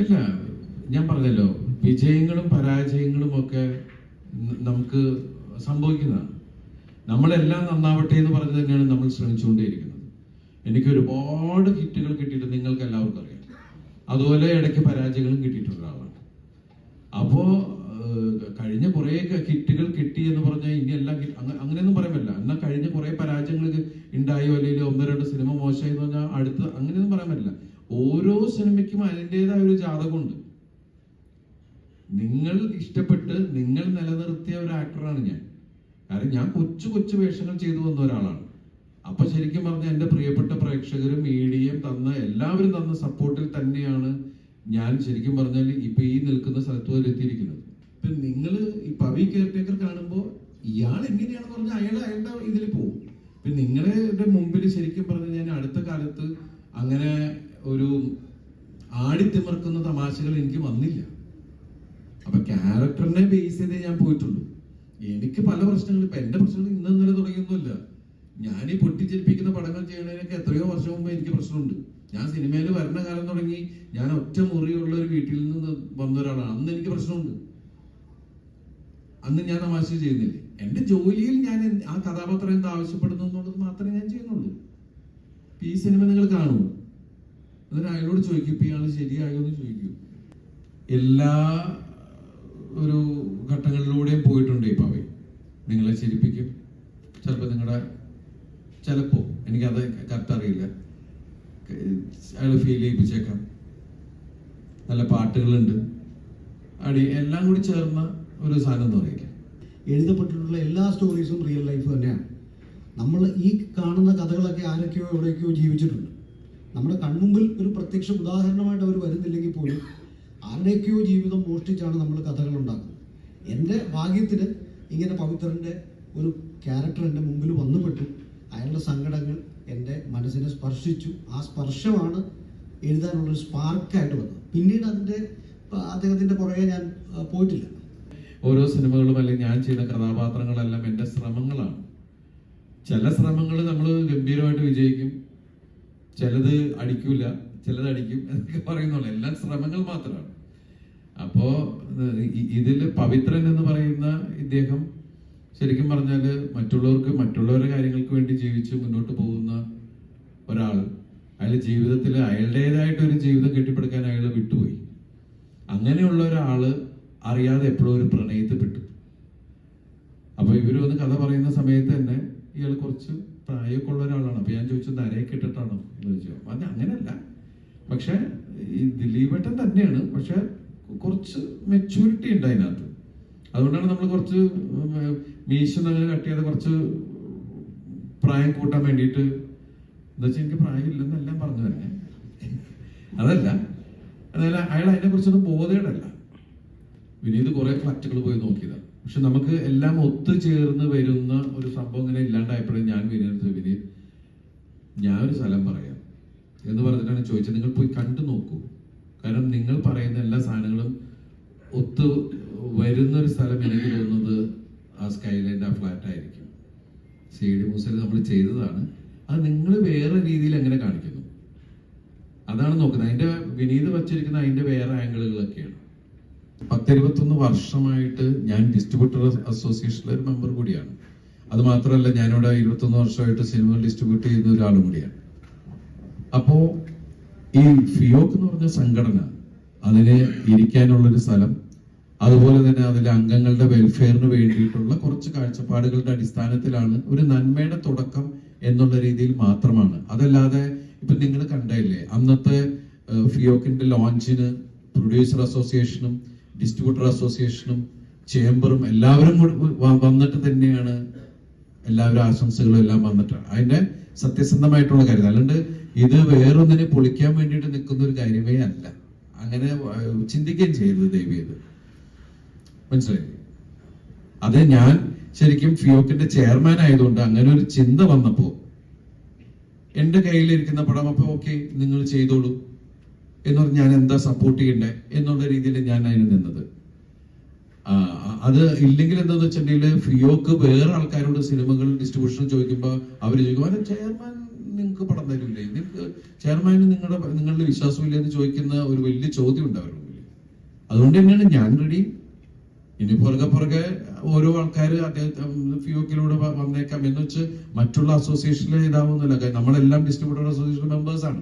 ഇല്ല ഞാൻ പറഞ്ഞല്ലോ വിജയങ്ങളും പരാജയങ്ങളും ഒക്കെ നമുക്ക് സംഭവിക്കുന്നതാണ്. നമ്മളെല്ലാം നന്നാവട്ടെ എന്ന് പറഞ്ഞ് തന്നെയാണ് നമ്മൾ ശ്രമിച്ചുകൊണ്ടേയിരിക്കുന്നത്. എനിക്ക് ഒരുപാട് ഹിറ്റുകൾ കിട്ടിയിട്ട് നിങ്ങൾക്ക് എല്ലാവർക്കും അറിയാം. അതുപോലെ ഇടയ്ക്ക് പരാജയങ്ങളും കിട്ടിയിട്ടുള്ള ആളാണ് അപ്പോ കഴിഞ്ഞ കുറെ ഹിറ്റുകൾ കിട്ടി എന്ന് പറഞ്ഞാൽ ഇനി എല്ലാം അങ്ങനെയൊന്നും പറയാമല്ല എന്നാൽ കഴിഞ്ഞ കുറെ പരാജയങ്ങൾ ഉണ്ടായോ അല്ലെങ്കിൽ ഒന്നോ രണ്ടോ സിനിമ മോശമായി എന്ന് പറഞ്ഞാൽ അടുത്ത് അങ്ങനെയൊന്നും പറയാൻ പറ്റില്ല. ഓരോ സിനിമയ്ക്കും അതിന്റെതായ ഒരു ജാതകമുണ്ട്. നിങ്ങൾ ഇഷ്ടപ്പെട്ട് നിങ്ങൾ നിലനിർത്തിയ ഒരു ആക്ടറാണ് ഞാൻ. കാരണം ഞാൻ കൊച്ചു കൊച്ചു വേഷങ്ങൾ ചെയ്തു വന്ന ഒരാളാണ്. അപ്പൊ ശരിക്കും പറഞ്ഞ എന്റെ പ്രിയപ്പെട്ട പ്രേക്ഷകരും മീഡിയയും തന്ന എല്ലാവരും തന്ന സപ്പോർട്ടിൽ തന്നെയാണ് ഞാൻ ശരിക്കും പറഞ്ഞാൽ ഇപ്പൊ ഈ നിൽക്കുന്ന സ്ഥലത്ത് വരെ എത്തിയിരിക്കുന്നത്. ഇപ്പൊ നിങ്ങൾ ഈ പവി കെയർടേക്കർ കാണുമ്പോൾ ഇയാൾ എങ്ങനെയാണെന്ന് പറഞ്ഞാൽ അയാൾ അയാളുടെ ഇതിൽ പോകും. ഇപ്പൊ നിങ്ങളുടെ മുമ്പിൽ ശരിക്കും പറഞ്ഞാൽ ഞാൻ അടുത്ത കാലത്ത് അങ്ങനെ ഒരു ആടിത്തിമർക്കുന്ന തമാശകൾ എനിക്ക് വന്നില്ല. അപ്പൊ ക്യാരക്ടറിനെ ബേസ് ചെയ്തേ ഞാൻ പോയിട്ടുള്ളൂ. എനിക്ക് പല പ്രശ്നങ്ങളും ഇപ്പൊ എന്റെ പ്രശ്നങ്ങൾ ഇന്ന് ഇന്നലെ തുടങ്ങിയൊന്നുമില്ല. ഞാൻ ഈ പൊട്ടിച്ചിരിപ്പിക്കുന്ന പടങ്ങൾ ചെയ്യണതിനൊക്കെ എത്രയോ വർഷം മുമ്പ് എനിക്ക് പ്രശ്നമുണ്ട്. ഞാൻ സിനിമയിൽ വരുന്ന കാലം തുടങ്ങി ഞാൻ ഒറ്റ മുറിയുള്ള ഒരു വീട്ടിൽ നിന്ന് വന്ന ഒരാളാണ്. അന്ന് എനിക്ക് പ്രശ്നമുണ്ട്. അന്ന് ഞാൻ തമാശ ചെയ്യുന്നില്ലേ. എന്റെ ജോലിയിൽ ഞാൻ ആ കഥാപാത്രം എന്താവശ്യപ്പെടുന്നു എന്നുള്ളത് മാത്രമേ ഞാൻ ചെയ്യുന്നുള്ളൂ. ഈ സിനിമ നിങ്ങൾ കാണുമോ? എന്നിട്ട് അയാളോട് ചോദിക്കും ഇപ്പൊ ഇയാൾ ശരിയായോ എന്ന് ചോദിക്കൂ. എല്ലാ ഒരു ഘട്ടങ്ങളിലൂടെയും പോയിട്ടുണ്ട് ഈ പവൻ നിങ്ങളെ ചിരിപ്പിക്കും ചിലപ്പോൾ നിങ്ങളുടെ ചിലപ്പോൾ എനിക്കത് കറക്റ്റ് അറിയില്ല അയാൾ ഫീൽ ചെയ്യിപ്പിച്ചേക്കാം. നല്ല പാട്ടുകളുണ്ട്. അടി എല്ലാം കൂടി ചേർന്ന ഒരു സാധനം എന്ന് പറയില്ല എഴുതപ്പെട്ടിട്ടുള്ള എല്ലാ സ്റ്റോറീസും റിയൽ ലൈഫ് തന്നെയാണ്. നമ്മൾ ഈ കാണുന്ന കഥകളൊക്കെ ആരൊക്കെയോ എവിടെയൊക്കെയോ ജീവിച്ചിട്ടുണ്ട്. നമ്മുടെ കൺമുമ്പിൽ ഒരു പ്രത്യക്ഷ ഉദാഹരണമായിട്ട് അവർ വരുന്നില്ലെങ്കിൽ പോലും ആരുടെയൊക്കെയോ ജീവിതം മോഷ്ടിച്ചാണ് നമ്മൾ കഥകൾ ഉണ്ടാക്കുന്നത്. എന്റെ ഭാഗ്യത്തിന് ഇങ്ങനെ പവിത്രന്റെ ഒരു ക്യാരക്ടർ എന്റെ മുമ്പിൽ വന്നുപെട്ടു. അയാളുടെ സങ്കടങ്ങൾ എന്റെ മനസ്സിനെ സ്പർശിച്ചു. ആ സ്പർശമാണ് എഴുതാനുള്ളൊരു സ്പാർക്കായിട്ട് വന്നത്. പിന്നീട് അതിന്റെ അദ്ദേഹത്തിന്റെ പുറകെ ഞാൻ പോയിട്ടില്ല. ഓരോ സിനിമകളും അല്ലെങ്കിൽ ഞാൻ ചെയ്ത കഥാപാത്രങ്ങളെല്ലാം എന്റെ ശ്രമങ്ങളാണ്. ചില ശ്രമങ്ങൾ നമ്മൾ ഗംഭീരമായിട്ട് വിജയിക്കും. ചിലത് അടിക്കൂല ചിലത് അടിക്കും എന്നൊക്കെ പറയുന്നുള്ളൂ. എല്ലാം ശ്രമങ്ങൾ മാത്രമാണ്. അപ്പോ ഇതിൽ പവിത്രൻ എന്ന് പറയുന്ന ഇദ്ദേഹം ശരിക്കും പറഞ്ഞാൽ മറ്റുള്ളവർക്ക് മറ്റുള്ളവരുടെ കാര്യങ്ങൾക്ക് വേണ്ടി ജീവിച്ച് മുന്നോട്ട് പോകുന്ന ഒരാൾ. അയാൾ ജീവിതത്തിൽ അയാളുടേതായിട്ട് ഒരു ജീവിതം കെട്ടിപ്പടുക്കാൻ അയാൾ വിട്ടുപോയി. അങ്ങനെയുള്ള ഒരാൾ അറിയാതെ എപ്പോഴും ഒരു പ്രണയത്തിൽപ്പെട്ടു. അപ്പൊ ഇവർ വന്ന് കഥ പറയുന്ന സമയത്ത് തന്നെ ഇയാൾ കുറച്ച് പ്രായമൊക്കെ ഒരാളാണ്. അപ്പൊ ഞാൻ ചോദിച്ചു നരയൊക്കെ ഇട്ടിട്ടാണോ? എന്ന് ചോദിച്ചു. അത് അങ്ങനല്ല. പക്ഷെ ഈ ദിലീപേട്ടൻ തന്നെയാണ്. പക്ഷെ കുറച്ച് മെച്ചൂരിറ്റി ഉണ്ട് അതിനകത്ത്. അതുകൊണ്ടാണ് നമ്മൾ കുറച്ച് മീശ നല്ല കട്ട് ചെയ്ത് കുറച്ച് പ്രായം കൂട്ടാൻ വേണ്ടിയിട്ട് എന്താ വെച്ചാൽ എനിക്ക് പ്രായമില്ലെന്നെല്ലാം പറഞ്ഞു തന്നെ. അതല്ല. അതല്ല അയാൾ അതിനെ കുറിച്ചൊന്നും ബോധേടല്ല വിനീത് കുറെ ഫ്ലാറ്റുകൾ പോയി നോക്കിയതാണ് പക്ഷെ നമുക്ക് എല്ലാം ഒത്തുചേർന്ന് വരുന്ന ഒരു സംഭവം ഇങ്ങനെ ഇല്ലാണ്ടായപ്പോഴേ ഞാൻ വിനീത് വിനീത് ഞാൻ ഒരു സ്ഥലം പറയാം. എന്ന് പറഞ്ഞിട്ടാണ് ചോദിച്ചത്. നിങ്ങൾ പോയി കണ്ടു നോക്കൂ. കാരണം നിങ്ങൾ പറയുന്ന എല്ലാ സാധനങ്ങളും ഒത്തു വരുന്ന ഒരു സ്ഥലം എനിക്ക് തോന്നുന്നത് ആ സ്കൈലൈന്റെ ആ ഫ്ലാറ്റ് ആയിരിക്കും. സി ഡി മൂസയിൽ നമ്മൾ ചെയ്തതാണ്. അത് നിങ്ങൾ വേറെ രീതിയിൽ എങ്ങനെ കാണിക്കുന്നു? അതാണ് നോക്കുന്നത്. അതിന്റെ വിനീത് വച്ചിരിക്കുന്ന അതിന്റെ വേറെ ആംഗിളുകളൊക്കെയാണ്. പത്തിരുപത്തൊന്ന് വർഷമായിട്ട് ഞാൻ ഡിസ്ട്രിബ്യൂട്ടർ അസോസിയേഷനിലെ ഒരു മെമ്പർ കൂടിയാണ്. അത് മാത്രമല്ല ഞാനിവിടെ ഇരുപത്തൊന്ന് വർഷമായിട്ട് സിനിമകൾ ഡിസ്ട്രിബ്യൂട്ട് ചെയ്യുന്ന ഒരാളും കൂടിയാണ്. അപ്പോ ഈ ഫിയോക്ക് എന്ന് പറഞ്ഞ സംഘടന അതിന് ഇരിക്കാനുള്ളൊരു സ്ഥലം അതുപോലെ തന്നെ അതിലെ അംഗങ്ങളുടെ വെൽഫെയറിന് വേണ്ടിയിട്ടുള്ള കുറച്ച് കാഴ്ചപ്പാടുകളുടെ അടിസ്ഥാനത്തിലാണ് ഒരു നന്മയുടെ തുടക്കം എന്നുള്ള രീതിയിൽ മാത്രമാണ്. അതല്ലാതെ ഇപ്പൊ നിങ്ങൾ കണ്ടല്ലേ അന്നത്തെ ഫിയോക്കിന്റെ ലോഞ്ചിന് പ്രൊഡ്യൂസർ അസോസിയേഷനും ഡിസ്ട്രിബ്യൂട്ടർ അസോസിയേഷനും ചേംബറും എല്ലാവരും വന്നിട്ട് തന്നെയാണ് എല്ലാവരും ആശംസകളും എല്ലാം വന്നിട്ടാണ്. അതിന്റെ സത്യസന്ധമായിട്ടുള്ള കാര്യം. അല്ലാണ്ട് ഇത് വേറൊന്നിനെ പൊളിക്കാൻ വേണ്ടിയിട്ട് നിൽക്കുന്ന ഒരു കാര്യമേ അല്ല. അങ്ങനെ ചിന്തിക്കുകയും ചെയ്യരുത് ദൈവീയത് മനസ്സിലായി? അത് ഞാൻ ശരിക്കും ഫിയോക്കിന്റെ ചെയർമാൻ ആയതുകൊണ്ട് അങ്ങനെ ഒരു ചിന്ത വന്നപ്പോ എന്റെ കയ്യിലിരിക്കുന്ന പടം അപ്പൊ ഓക്കെ നിങ്ങൾ ചെയ്തോളൂ. എന്ന് ഞാൻ എന്താ സപ്പോർട്ട് ചെയ്യണ്ടേ എന്നുള്ള രീതിയിൽ ഞാൻ അതിന് നിന്നത്. അത് ഇല്ലെങ്കിൽ എന്താന്ന് വെച്ചിട്ടുണ്ടെങ്കിൽ ഫിയോക്ക് വേറെ ആൾക്കാരോട് സിനിമകൾ ഡിസ്ട്രിബ്യൂഷൻ ചോദിക്കുമ്പോൾ അവർ ചോദിക്കും അതെ ചെയർമാൻ നിങ്ങൾക്ക് പടം തരില്ലേ നിങ്ങൾക്ക് ചെയർമാന് നിങ്ങളുടെ നിങ്ങളുടെ വിശ്വാസമില്ല എന്ന് ചോദിക്കുന്ന ഒരു വലിയ ചോദ്യം ഉണ്ട് അവരുടെ മുന്നിൽ അതുകൊണ്ട് തന്നെയാണ് ഞാൻ റെഡി ഇനി പുറകെ പുറകെ ഓരോ ആൾക്കാർ അദ്ദേഹം ഫിയോക്കിലൂടെ വന്നേക്കാം എന്ന് വെച്ച് മറ്റുള്ള അസോസിയേഷനിലെ ഇതാവുന്നില്ല നമ്മളെല്ലാം ഡിസ്ട്രിബ്യൂട്ടർ അസോസിയേഷൻ മെമ്പേഴ്സ് ആണ്.